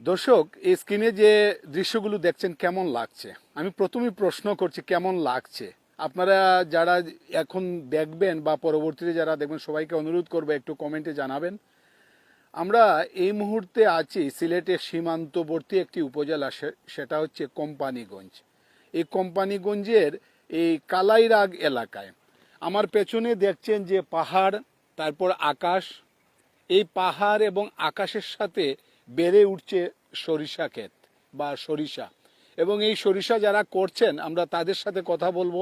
দর্শক, এই স্ক্রিনে যে দৃশ্যগুলো দেখছেন কেমন লাগছে? আমি প্রথমেই প্রশ্ন করছি, কেমন লাগছে? আপনারা যারা এখন দেখবেন বা পরবর্তীতে যারা দেখবেন, সবাইকে অনুরোধ করব একটু কমেন্টে জানাবেন। আমরা এই মুহূর্তে আছি সিলেটের সীমান্তবর্তী একটি উপজেলা সেটা হচ্ছে কোম্পানিগঞ্জ। এই কোম্পানিগঞ্জের এই কালাইরাগ এলাকায় আমার পেছনে দেখছেন যে পাহাড়, তারপর আকাশ। এই পাহাড় এবং আকাশের সাথে বেড়ে উঠছে সরিষা ক্ষেত বা সরিষা। এবং এই সরিষা যারা করছেন, আমরা তাদের সাথে কথা বলব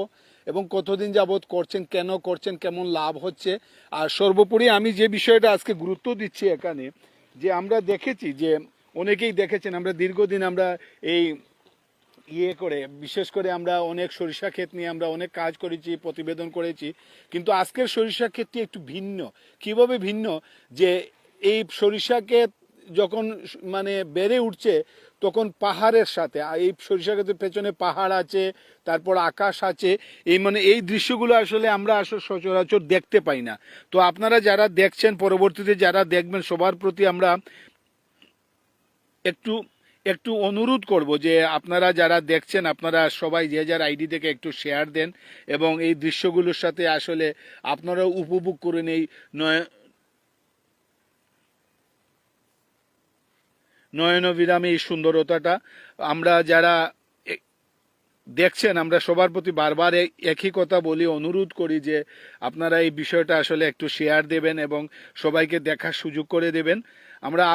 এবং কতদিন যাবৎ করছেন, কেন করছেন, কেমন লাভ হচ্ছে। আর সর্বোপরি আমি যে বিষয়টা আজকে গুরুত্ব দিচ্ছি এখানে, যে আমরা দেখেছি যে অনেকেই দেখেছেন, আমরা দীর্ঘদিন আমরা এই ইয়ে করে, বিশেষ করে আমরা অনেক সরিষা ক্ষেত নিয়ে আমরা অনেক কাজ করেছি, প্রতিবেদন করেছি। কিন্তু আজকের সরিষা ক্ষেতটি একটু ভিন্ন। কীভাবে ভিন্ন? যে এই সরিষা ক্ষেত যখন মানে বেড়ে উঠছে, তখন পাহাড়ের সাথে এই সরিষা ক্ষেতের পেছনে পাহাড় আছে, তারপর আকাশ আছে, এই মানে এই দৃশ্যগুলো আসলে আমরা আসলে সচরাচর দেখতে পাই না। তো আপনারা যারা দেখছেন, পরবর্তীতে যারা দেখবেন, সবার প্রতি আমরা একটু একটু অনুরোধ করব যে আপনারা যারা দেখছেন, আপনারা সবাই যে যার আইডি থেকে একটু শেয়ার দেন এবং এই দৃশ্যগুলোর সাথে আসলে আপনারা উপভোগ করে এই নয় নয়নবিরামে এই সুন্দরতাটা। আমরা যারা দেখছেন, আমরা সবার প্রতি বারবার একই কথা বলি, অনুরোধ করি যে আপনারা এই বিষয়টা আসলে একটু শেয়ার দেবেন এবং সবাইকে দেখার সুযোগ করে দেবেন। আমরা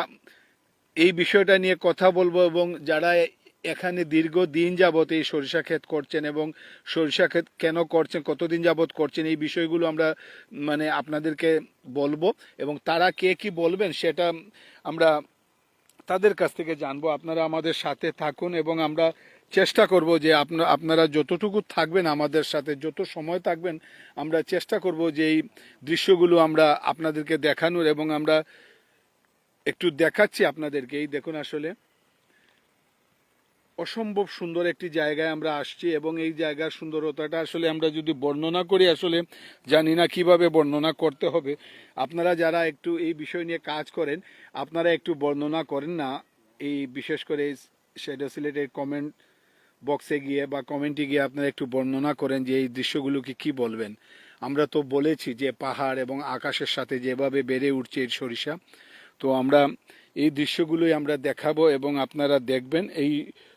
এই বিষয়টা নিয়ে কথা বলব এবং যারা এখানে দীর্ঘ দিন যাবত এই সরিষা ক্ষেত করছেন এবং সরিষা ক্ষেত কেন করছেন, কতদিন যাবত করছেন, এই বিষয়গুলো আমরা মানে আপনাদেরকে বলব এবং তারা কে কি বলবেন সেটা আমরা তাদের কাছ থেকে জানব, আপনারা আমাদের সাথে থাকুন এবং আমরা চেষ্টা করব যে আপনারা আপনারা যতটুকু থাকবেন আমাদের সাথে, যত সময় থাকবেন, আমরা চেষ্টা করব যে এই দৃশ্যগুলো আমরা আপনাদেরকে দেখানোর এবং আমরা একটু দেখাচ্ছি আপনাদেরকে। এই দেখুন আসলে। অসম্ভব সুন্দর একটি জায়গায় আমরা আসছি এবং এই জায়গার সুন্দরতাটা আসলে আমরা যদি বর্ণনা করি আসলে জানি না কীভাবে বর্ণনা করতে হবে। আপনারা যারা একটু এই বিষয় নিয়ে কাজ করেন, আপনারা একটু বর্ণনা করেন না, এই বিশেষ করে শেডো সিলেটের কমেন্ট বক্সে গিয়ে বা কমেন্টে গিয়ে আপনারা একটু বর্ণনা করেন যে এই দৃশ্যগুলোকে কি বলবেন। আমরা তো বলেছি যে পাহাড় এবং আকাশের সাথে যেভাবে বেড়ে উঠছে এই সরিষা, তো আমরা এই দৃশ্যগুলোই আমরা দেখাবো এবং আপনারা দেখবেন এই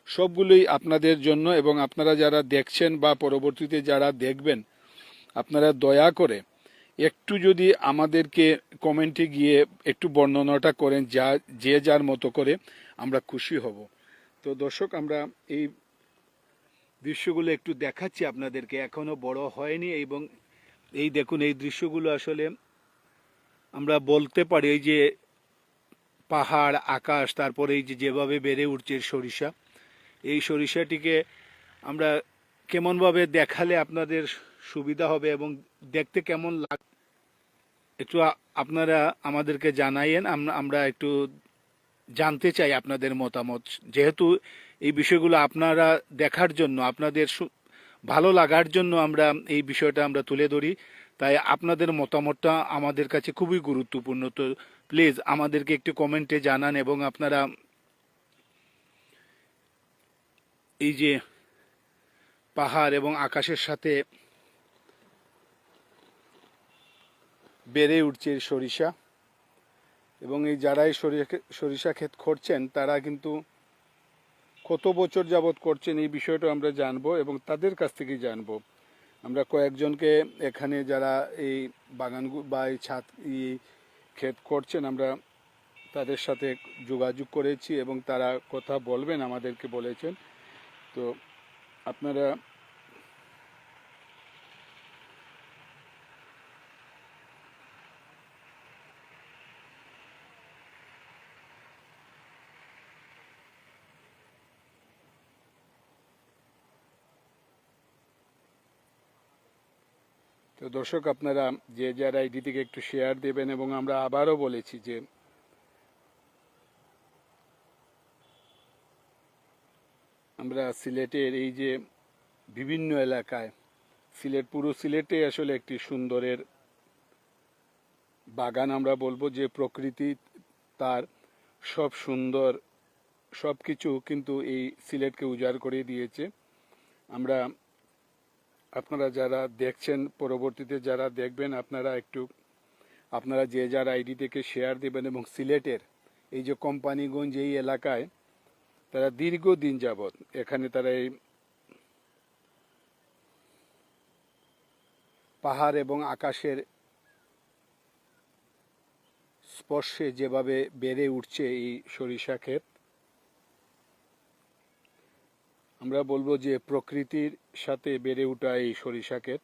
সবগুলোই আপনাদের জন্য এবং আপনারা যারা দেখছেন বা পরবর্তীতে যারা দেখবেন, আপনারা দয়া করে একটু যদি আমাদেরকে কমেন্টে গিয়ে একটু বর্ণনাটা করেন যা, যে যার মতো করে আমরা খুশি হব। তো দর্শক, আমরা এই দৃশ্যগুলো একটু দেখাচ্ছি আপনাদেরকে। এখনও বড় হয়নি এবং এই দেখুন, এই দৃশ্যগুলো আসলে আমরা বলতে পারি, এই যে পাহাড়, আকাশ, তারপরে এই যে যেভাবে বেড়ে উঠছে সরিষা এই সরিষাটিকে আমরা কেমনভাবে দেখালে আপনাদের সুবিধা হবে এবং দেখতে কেমন লাগ একটু আপনারা আমাদেরকে জানাইয়েন। আমরা একটু জানতে চাই আপনাদের মতামত। যেহেতু এই বিষয়গুলো আপনারা দেখার জন্য, আপনাদের ভালো লাগার জন্য আমরা এই বিষয়টা আমরা তুলে ধরি। তাই আপনাদের মতামতটা আমাদের কাছে খুবই গুরুত্বপূর্ণ। তো প্লিজ আমাদেরকে একটু কমেন্টে জানান এবং আপনারা এই যে পাহাড় এবং আকাশের সাথে বেড়ে উঠছে সরিষা, এবং এই যারা এই সরিষা- ক্ষেত করছেন তারা কিন্তু কত বছর যাবৎ করছেন এই বিষয়টা আমরা জানব এবং তাদের কাছ থেকে জানব। আমরা কয়েকজনকে এখানে যারা এই বাগান বা এই ছাদ ক্ষেত করছেন আমরা তাদের সাথে যোগাযোগ করেছি এবং তারা কথা বলবেন, আমাদেরকে বলেছেন। তো আপনারা তো দর্শক, আপনারা যে যার আইডি থেকে একটু শেয়ার দেবেন এবং আমরা আবারও বলেছি যে আমরা সিলেটের এই যে বিভিন্ন এলাকায়, সিলেট, পুরো সিলেটে আসলে একটি সুন্দরের বাগান আমরা বলব যে প্রকৃতি তার সব সুন্দর সব কিছু কিন্তু এই সিলেটকে উজাড় করে দিয়েছে। আমরা আপনারা যারা দেখছেন, পরবর্তীতে যারা দেখবেন, আপনারা একটু, আপনারা যে যার আইডি থেকে শেয়ার দেবেন এবং সিলেটের এই যে কোম্পানিগঞ্জ এই এলাকায় তারা দীর্ঘদিন যাবৎ এখানে তারা এই পাহাড় এবং আকাশের স্পর্শে যেভাবে বেড়ে উঠছে এই সরিষা ক্ষেত, আমরা বলব যে প্রকৃতির সাথে বেড়ে ওঠা এই সরিষা ক্ষেত।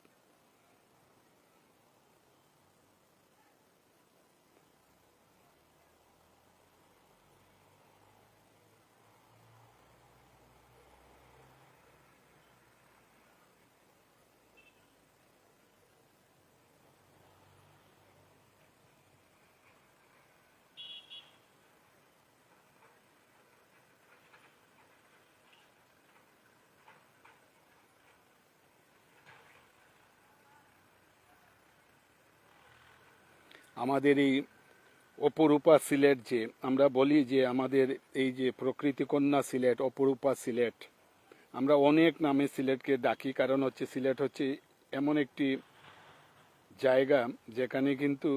আমাদের এই অপরূপা সিলেট যে, আমরা বলি যে আমাদের এই যে প্রকৃতিকন্যা সিলেট, অপরূপা সিলেট, আমরা অনেক নামে সিলেটকে ডাকি। কারণ হচ্ছে সিলেট হচ্ছে এমন একটি জায়গা যেখানে কিন্তু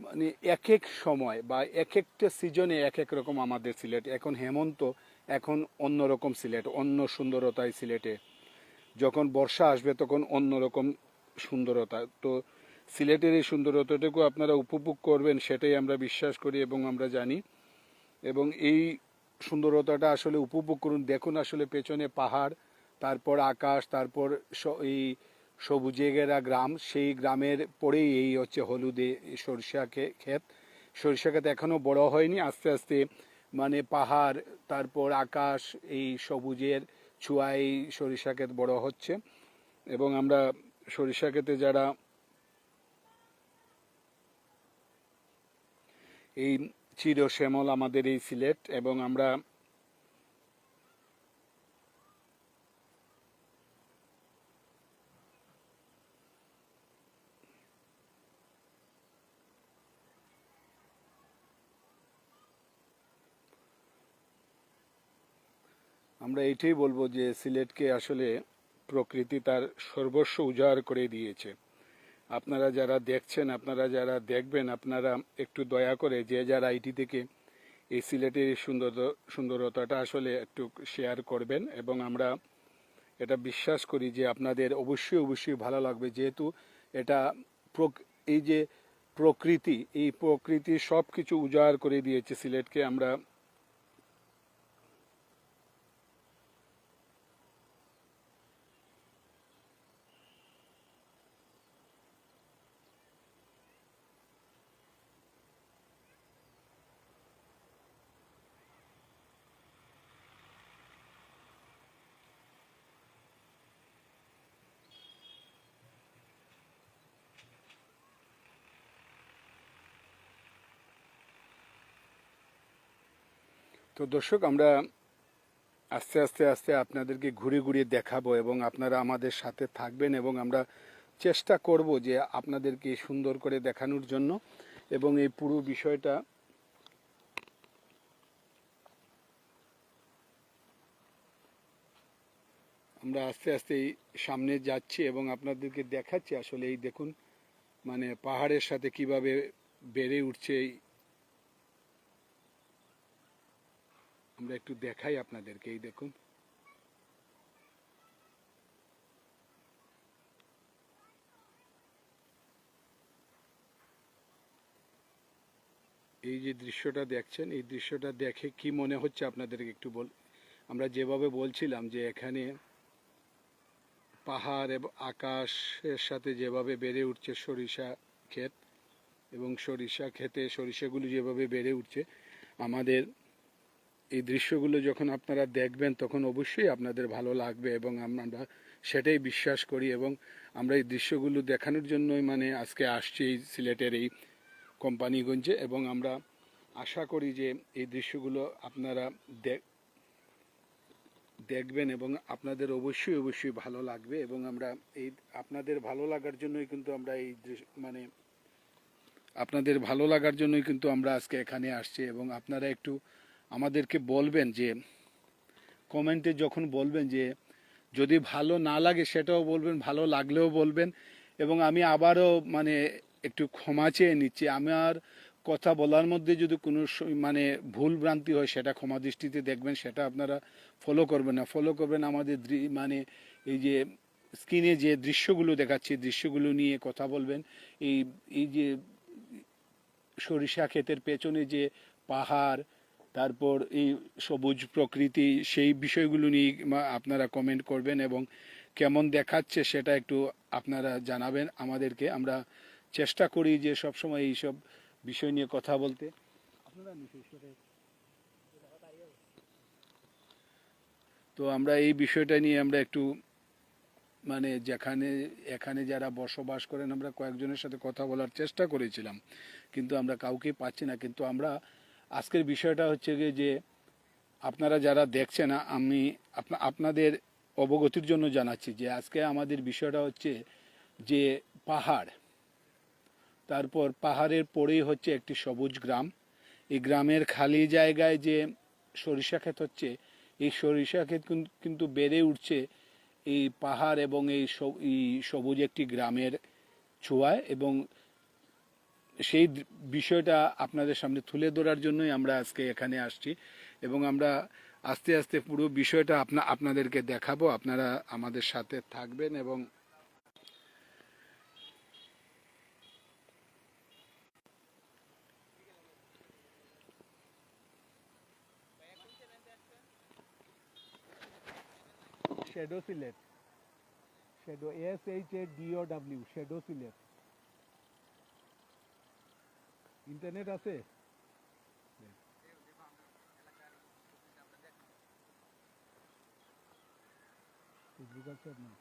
মানে এক এক সময় বা এক একটা সিজনে এক এক রকম আমাদের সিলেট। এখন হেমন্ত, এখন অন্যরকম সিলেট, অন্য সুন্দরতায় সিলেটে। যখন বর্ষা আসবে তখন অন্যরকম সুন্দরতা। তো সিলেটের এই সুন্দরতাটুকু আপনারা উপভোগ করবেন, সেটাই আমরা বিশ্বাস করি এবং আমরা জানি। এবং এই সুন্দরতাটা আসলে উপভোগ করুন, দেখুন আসলে পেছনে পাহাড়, তারপর আকাশ, তারপর এই সবুজে ঘেরা গ্রাম, সেই গ্রামের পরেই এই হচ্ছে হলুদে সরিষা ক্ষেত। সরিষা ক্ষেত এখনও বড় হয়নি, আস্তে আস্তে মানে পাহাড়, তারপর আকাশ, এই সবুজের ছোঁয়ায় সরিষা ক্ষেত বড় হচ্ছে এবং আমরা সরিষা ক্ষেতে যারা এই চির শ্যামল আমাদের এই সিলেট এবং আমরা আমরা এইটাই বলব যে সিলেটকে আসলে প্রকৃতি তার সর্বস্ব উজাড় করে দিয়েছে। আপনারা যারা দেখছেন, আপনারা যারা দেখবেন, আপনারা একটু দয়া করে যে যারা আইটি থেকে এই সিলেটের সুন্দর সুন্দরতাটা আসলে একটু শেয়ার করবেন এবং আমরা এটা বিশ্বাস করি যে আপনাদের অবশ্যই অবশ্যই ভালো লাগবে। যেহেতু এটা এই যে প্রকৃতি, এই প্রকৃতি সব কিছু উজাড় করে দিয়েছে সিলেটকে, আমরা তো দর্শক, আমরা আস্তে আস্তে আস্তে আপনাদেরকে ঘুরে ঘুরে দেখাবো এবং আপনারা আমাদের সাথে থাকবেন এবং আমরা চেষ্টা করব যে আপনাদেরকে সুন্দর করে দেখানোর জন্য এবং এই পুরো বিষয়টা আমরা আস্তে আস্তে সামনে যাচ্ছি এবং আপনাদেরকে দেখাচ্ছি আসলে এই দেখুন মানে পাহাড়ের সাথে কীভাবে বেড়ে উঠছে এই আমরা একটু দেখাই আপনাদেরকে, এই দেখুন। এই যে দৃশ্যটা দেখছেন, এই দৃশ্যটা দেখে কি মনে হচ্ছে আপনাদেরকে একটু বল, আমরা যেভাবে বলছিলাম যে এখানে পাহাড় এবং আকাশের সাথে যেভাবে বেড়ে উঠছে সরিষা ক্ষেত এবং সরিষা ক্ষেতে সরিষাগুলো যেভাবে বেড়ে উঠছে, আমাদের এই দৃশ্যগুলো যখন আপনারা দেখবেন, তখন অবশ্যই আপনাদের ভালো লাগবে এবং আমরা সেটাই বিশ্বাস করি এবং আমরা এই দৃশ্যগুলো দেখানোর জন্যই মানে আজকে আসছি এই সিলেটের এই কোম্পানিগঞ্জে এবং আমরা আশা করি যে এই দৃশ্যগুলো আপনারা দেখ- দেখবেন এবং আপনাদের অবশ্যই অবশ্যই ভালো লাগবে এবং আমরা এই আপনাদের ভালো লাগার জন্যই কিন্তু আমরা এই মানে আপনাদের ভালো লাগার জন্যই কিন্তু আমরা আজকে এখানে আসছি এবং আপনারা একটু আমাদেরকে বলবেন যে, কমেন্টে যখন বলবেন যে, যদি ভালো না লাগে সেটাও বলবেন, ভালো লাগলেও বলবেন এবং আমি আবারও মানে একটু ক্ষমা চেয়ে নিচ্ছি। আমার কথা বলার মধ্যে যদি কোনো মানে ভুল ভ্রান্তি হয় সেটা ক্ষমা দৃষ্টিতে দেখবেন, সেটা আপনারা ফলো করবেন না। ফলো করবেন আমাদের মানে এই যে স্ক্রিনে যে দৃশ্যগুলো দেখাচ্ছি, দৃশ্যগুলো নিয়ে কথা বলবেন। এই এই যে সরিষা ক্ষেতের পেছনে যে পাহাড় তারপর এই সবুজ প্রকৃতি, সেই বিষয়গুলো নিয়ে আপনারা কমেন্ট করবেন এবং কেমন দেখাচ্ছে সেটা একটু আপনারা জানাবেন আমাদেরকে। আমরা চেষ্টা করি যে সবসময় এইসব বিষয় নিয়ে কথা বলতে। তো আমরা এই বিষয়টা নিয়ে আমরা একটু মানে যেখানে, এখানে যারা বসবাস করেন, আমরা কয়েকজনের সাথে কথা বলার চেষ্টা করেছিলাম। কিন্তু আমরা কাউকে পাচ্ছি না। কিন্তু আমরা আজকের বিষয়টা হচ্ছে গিয়ে যে আপনারা যারা দেখছেন, আমি আপনাদের অবগতির জন্য জানাচ্ছি যে আজকে আমাদের বিষয়টা হচ্ছে যে পাহাড়। তারপর পাহাড়ের পরেই হচ্ছে একটি সবুজ গ্রাম। এই গ্রামের খালি জায়গায় যে সরিষা ক্ষেত হচ্ছে, এই সরিষা ক্ষেত কিন্তু বেড়ে উঠছে এই পাহাড় এবং এই সবুজ একটি গ্রামের ছোঁয়ায় এবং সেই বিষয়টা আপনাদের সামনে তুলে ধরার জন্যই আমরা আজকে এখানে আসছি এবং আমরা আস্তে আস্তে পুরো বিষয়টা আপনা, আপনাদেরকে দেখাবো। আপনারা আমাদের সাথে থাকবেন এবং shadow Sylhet shadow S H A D O W shadow Sylhet internet আছে? ফেসবুক আছে আপনার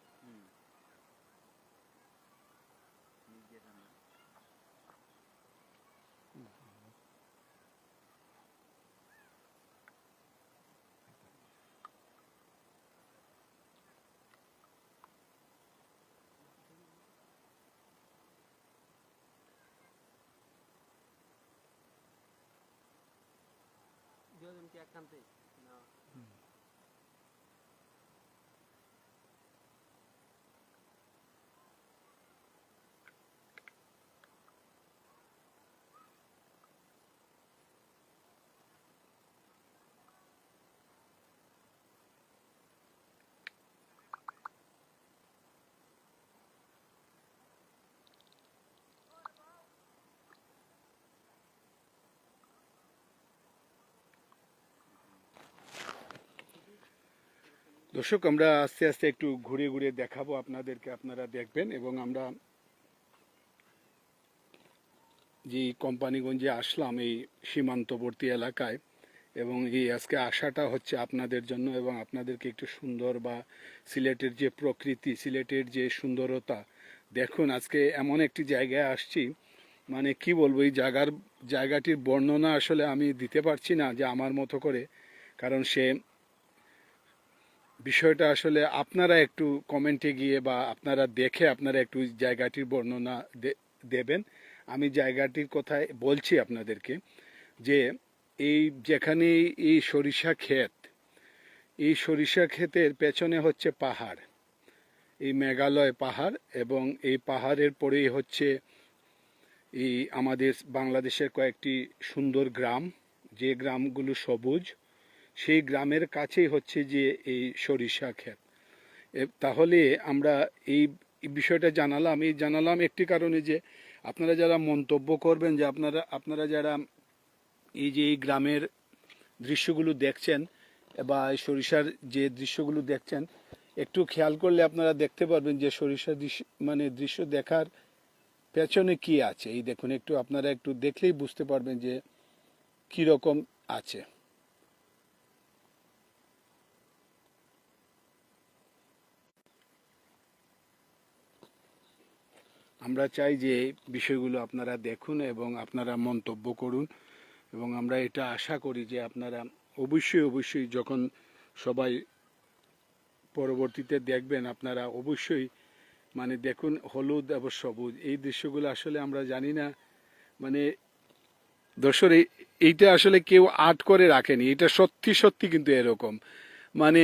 কি একখানতে? না দর্শক, আমরা আস্তে আস্তে একটু ঘুরে ঘুরে দেখাবো আপনাদেরকে, আপনারা দেখবেন এবং আমরা যে কোম্পানিগঞ্জে আসলাম এই সীমান্তবর্তী এলাকায় এবং এই আজকে আশাটা হচ্ছে আপনাদের জন্য এবং আপনাদেরকে একটু সুন্দর বা সিলেটের যে প্রকৃতি, সিলেটের যে সুন্দরতা, দেখুন আজকে এমন একটি জায়গায় আসছি মানে কি বলব, এই জায়গার, জায়গাটির বর্ণনা আসলে আমি দিতে পারছি না যে আমার মতো করে, কারণ সে বিষয়টা আসলে আপনারা একটু কমেন্টে গিয়ে বা আপনারা দেখে আপনারা একটু জায়গাটির বর্ণনা দেবেন। আমি জায়গাটির কথায় বলছি আপনাদেরকে যে এই যেখানে এই সরিষা ক্ষেত, এই সরিষা ক্ষেতের পেছনে হচ্ছে পাহাড়, এই মেঘালয় পাহাড় এবং এই পাহাড়ের পরেই হচ্ছে এই আমাদের বাংলাদেশের কয়েকটি সুন্দর গ্রাম। যে গ্রামগুলো সবুজ সেই গ্রামের কাছেই হচ্ছে যে এই সরিষা ক্ষেত। তাহলে আমরা এই বিষয়টা জানালাম। এই জানালাম একটি কারণে যে আপনারা যারা মন্তব্য করবেন, যে আপনারা আপনারা যারা এই যে এই গ্রামের দৃশ্যগুলো দেখছেন বা সরিষার যে দৃশ্যগুলো দেখছেন, একটু খেয়াল করলে আপনারা দেখতে পারবেন যে সরিষার দৃশ্য মানে দৃশ্য দেখার পেছনে কি আছে। এই দেখুন, একটু আপনারা একটু দেখলেই বুঝতে পারবেন যে কি রকম আছে। আমরা চাই যে বিষয়গুলো আপনারা দেখুন এবং আপনারা মন্তব্য করুন এবং আমরা এটা আশা করি যে আপনারা অবশ্যই অবশ্যই যখন সবাই পরবর্তীতে দেখবেন, আপনারা অবশ্যই মানে দেখুন হলুদ এবং সবুজ। এই দৃশ্যগুলো আসলে আমরা জানি না। মানে দর্শক এইটা আসলে কেউ আর্ট করে রাখেনি। এটা সত্যি সত্যি কিন্তু এরকম। মানে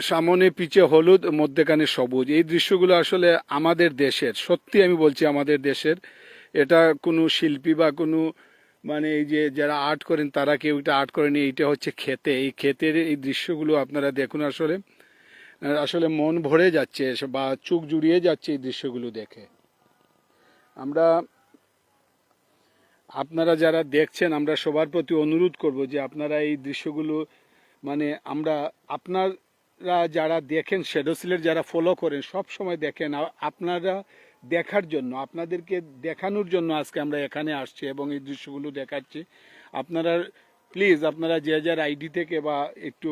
সামনে পিছে হলুদ, মধ্যেখানে সবুজ। এই দৃশ্যগুলো আসলে আমাদের দেশের, সত্যি আমি বলছি আমাদের দেশের। এটা কোনো শিল্পী বা কোনো মানে এই যে যারা আর্ট করেন, তারা কেউ এটা আর্ট করেনি, এইটা হচ্ছে খেতে। এই ক্ষেতের এই দৃশ্যগুলো আপনারা দেখুন আসলে। আসলে মন ভরে যাচ্ছে, বা চোখ জুড়িয়ে যাচ্ছে এই দৃশ্যগুলো দেখে। আমরা, আপনারা যারা দেখছেন, আমরা সবার প্রতি অনুরোধ করব যে আপনারা এই দৃশ্যগুলো মানে আমরা আপনারা যারা দেখেন শ্যাডো সিলেট যারা ফলো করেন, সব সময় দেখেন আপনারা দেখার জন্য, আপনাদেরকে দেখানোর জন্য আজকে আমরা এখানে আসছি এবং এই দৃশ্যগুলো দেখাচ্ছি। আপনারা প্লিজ আপনারা যে যার আইডি থেকে বা একটু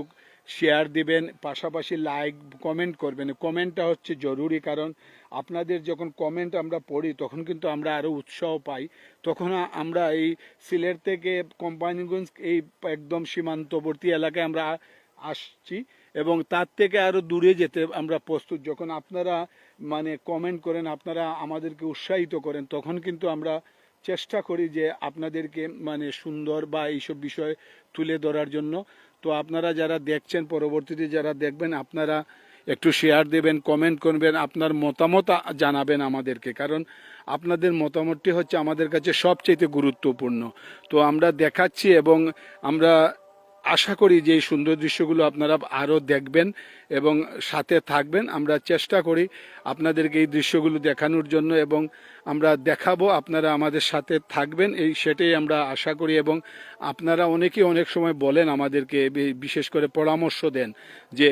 শেয়ার দিবেন, পাশাপাশি লাইক কমেন্ট করবেন। কমেন্টটা হচ্ছে জরুরি কারণ আপনাদের যখন কমেন্ট আমরা পড়ি, তখন কিন্তু আমরা আরও উৎসাহ পাই। তখন আমরা এই সিলেট থেকে কোম্পানিগঞ্জ এই একদম সীমান্তবর্তী এলাকায় আমরা আসছি। এবং তার থেকে আরও দূরে যেতে আমরা প্রস্তুত। যখন আপনারা মানে কমেন্ট করেন, আপনারা আমাদেরকে উৎসাহিত করেন, তখন কিন্তু আমরা চেষ্টা করি যে আপনাদেরকে মানে সুন্দর বা এইসব বিষয় তুলে ধরার জন্য। তো আপনারা যারা দেখছেন, পরবর্তীতে যারা দেখবেন, আপনারা একটু শেয়ার দেবেন কমেন্ট করবেন, আপনার মতামত জানাবেন আমাদেরকে। কারণ আপনাদের মতামতটি হচ্ছে আমাদের কাছে সবচেয়ে গুরুত্বপূর্ণ। তো আমরা দেখাচ্ছি এবং আমরা আশা করি যে এই সুন্দর দৃশ্যগুলো আপনারা আরও দেখবেন এবং সাথে থাকবেন। আমরা চেষ্টা করি আপনাদেরকে এই দৃশ্যগুলো দেখানোর জন্য এবং আমরা দেখাবো, আপনারা আমাদের সাথে থাকবেন, এই সেটাই আমরা আশা করি এবং আপনারা অনেকেই অনেক সময় বলেন আমাদেরকে বিশেষ করে পরামর্শ দেন যে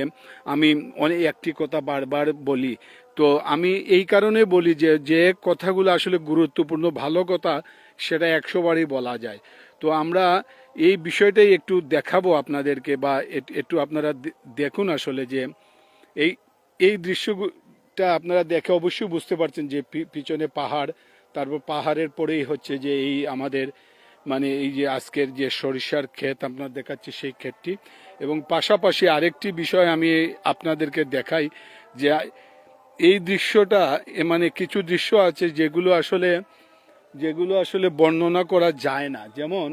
আমি অনেক একটি কথা বারবার বলি। তো আমি এই কারণে বলি যে যে কথাগুলো আসলে গুরুত্বপূর্ণ, ভালো কথা সেটা একশো বারই বলা যায়। তো আমরা এই বিষয়টাই একটু দেখাবো আপনাদেরকে বা একটু আপনারা দেখুন আসলে যে এই এই দৃশ্যটা আপনারা দেখে অবশ্যই বুঝতে পারছেন যে পিছনে পাহাড়, তারপর পাহাড়ের পরেই হচ্ছে যে এই আমাদের মানে এই যে আজকের যে সরিষার ক্ষেত আপনার দেখাচ্ছি সেই ক্ষেতটি। এবং পাশাপাশি আরেকটি বিষয় আমি আপনাদেরকে দেখাই যে এই দৃশ্যটা মানে কিছু দৃশ্য আছে যেগুলো আসলে যেগুলো আসলে বর্ণনা করা যায় না। যেমন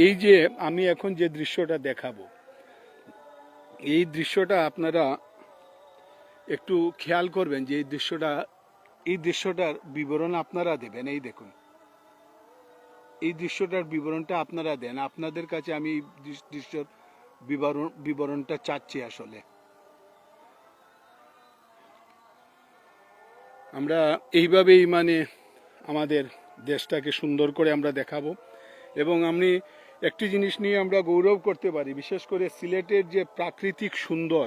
এই যে আমি এখন যে দৃশ্যটা দেখাবো, এই দৃশ্যটা আপনারা একটু খেয়াল করবেন যে এই দৃশ্যটা, এই দৃশ্যটার বিবরণ আপনারা দেবেন। এই দেখুন, এই দৃশ্যটার বিবরণটা আপনারা দেন। আপনাদের কাছে আমি এই দৃশ- দৃশ্যর বিবরণ, বিবরণটা চাচ্ছি আসলে। আমরা এইভাবেই মানে আমাদের দেশটাকে সুন্দর করে আমরা দেখাবো। এবং আমি একটি জিনিস নিয়ে আমরা গৌরব করতে পারি, বিশেষ করে সিলেটের যে প্রাকৃতিক সুন্দর।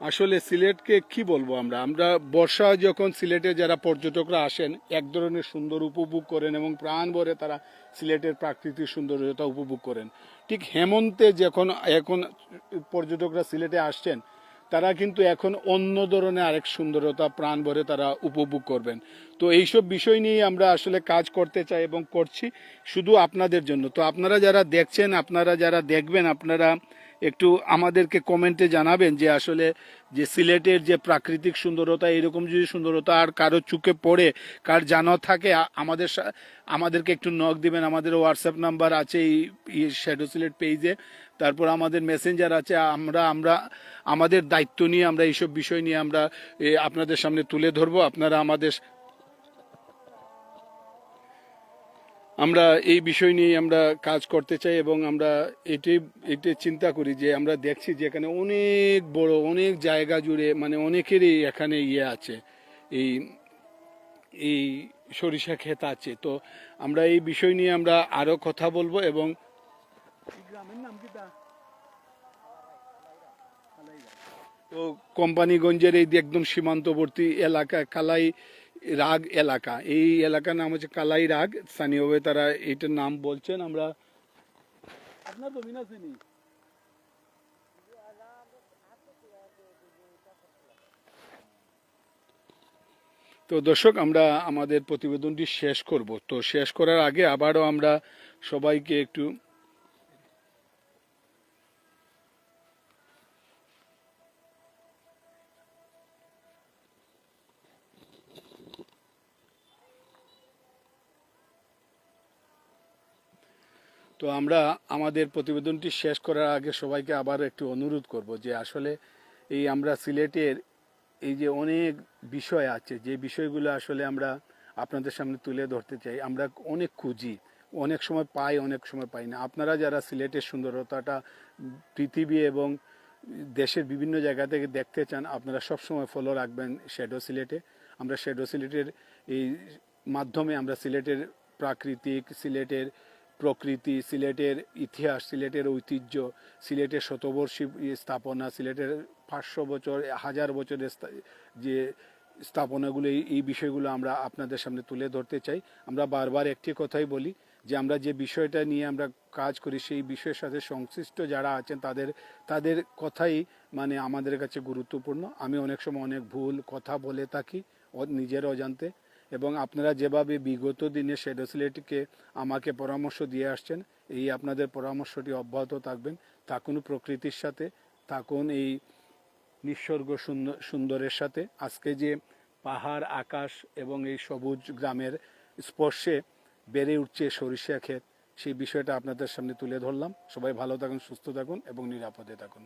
আসলে সিলেটকে কি বলব আমরা? আমরা বর্ষা যখন সিলেটে যারা পর্যটকরা আসেন, এক ধরনের সুন্দর উপভোগ করেন এবং প্রাণ ভরে তারা সিলেটের প্রাকৃতিক সৌন্দর্যতা উপভোগ করেন। ঠিক হেমন্তে যখন এখন পর্যটকরা সিলেটে আসছেন তারা কিন্তু এখন অন্য ধরনের আরেক সুন্দরতা প্রাণ ভরে তারা উপভোগ করবেন। তো এইসব বিষয় নিয়ে আমরা আসলে কাজ করতে চাই এবং করছি শুধু আপনাদের জন্য। তো আপনারা যারা দেখছেন, আপনারা যারা দেখবেন, আপনারা একটু আমাদেরকে কমেন্টে জানাবেন যে আসলে যে সিলেটের যে প্রাকৃতিক সুন্দরতা, এরকম যদি সুন্দরতা আর কারও চোখে পড়ে, কার জানা থাকে আমাদের আমাদেরকে একটু নক দিবেন। আমাদের হোয়াটসঅ্যাপ নাম্বার আছে এই শ্যাডো সিলেট পেজে তারপর আমাদের মেসেঞ্জার আছে। আমরা আমরা, আমাদের দায়িত্ব নিয়ে আমরা এইসব বিষয় নিয়ে আমরা আপনাদের সামনে তুলে ধরবো। আপনারা আমাদের আমরা এই বিষয় নিয়ে আমরা কাজ করতে চাই এবং আমরা এটি এটি চিন্তা করি যে আমরা দেখছি যে এখানে অনেক বড়, অনেক জায়গা জুড়ে মানে অনেকেরই এখানে ইয়ে আছে। এই এই সরিষা ক্ষেত আছে। তো আমরা এই বিষয় নিয়ে আমরা আরও কথা বলব এবং তো কোম্পানিগঞ্জের এই একদম সীমান্তবর্তী এলাকা, কালাই রাগ এলাকা। এই এলাকার নাম হচ্ছে কালাই রাগ। স্থানীয়ভাবে তারা এইটার নাম বলছেন। আমরা আপনার নি তো দর্শক, আমরা আমাদের প্রতিবেদনটি শেষ করব। তো শেষ করার আগে আবারও আমরা সবাইকে একটু তো আমরা আমাদের প্রতিবেদনটি শেষ করার আগে সবাইকে আবার একটু অনুরোধ করব যে আসলে এই আমরা সিলেটের এই যে অনেক বিষয় আছে, যে বিষয়গুলো আসলে আমরা আপনাদের সামনে তুলে ধরতে চাই, আমরা অনেক খুঁজি, অনেক সময় পাই, অনেক সময় পাই না। আপনারা যারা সিলেটের সুন্দরতাটা পৃথিবী এবং দেশের বিভিন্ন জায়গা থেকে দেখতে চান, আপনারা সবসময় ফলো রাখবেন শ্যাডো সিলেটে আমরা শ্যাডো সিলেটের এই মাধ্যমে আমরা সিলেটের প্রাকৃতিক, সিলেটের প্রকৃতি, সিলেটের ইতিহাস, সিলেটের ঐতিহ্য, সিলেটের শতবর্ষী স্থাপনা, সিলেটের পাঁচশো বছর, হাজার বছরের যে স্থাপনাগুলো, এই- বিষয়গুলো আমরা আপনাদের সামনে তুলে ধরতে চাই। আমরা বারবার একটি কথাই বলি যে, আমরা যে বিষয়টা নিয়ে আমরা কাজ করি, সেই বিষয়ের সাথে সংশ্লিষ্ট যারা আছেন, তাদের তাদের কথাই মানে আমাদের কাছে গুরুত্বপূর্ণ। আমি অনেক সময় অনেক ভুল কথা বলে থাকি নিজের অজান্তে। এবং আপনারা যেভাবে বিগত দিনে শ্যাডো সিলেটকে আমাকে পরামর্শ দিয়ে আসছেন, এই আপনাদের পরামর্শটি অব্যাহত থাকবেন। থাকুন প্রকৃতির সাথে, থাকুন এই নিসর্গ সুন্দর সুন্দরের সাথে। আজকে যে পাহাড়, আকাশ এবং এই সবুজ গ্রামের স্পর্শে বেড়ে উঠছে সরিষা ক্ষেত, সেই বিষয়টা আপনাদের সামনে তুলে ধরলাম। সবাই ভালো থাকুন, সুস্থ থাকুন এবং নিরাপদে থাকুন।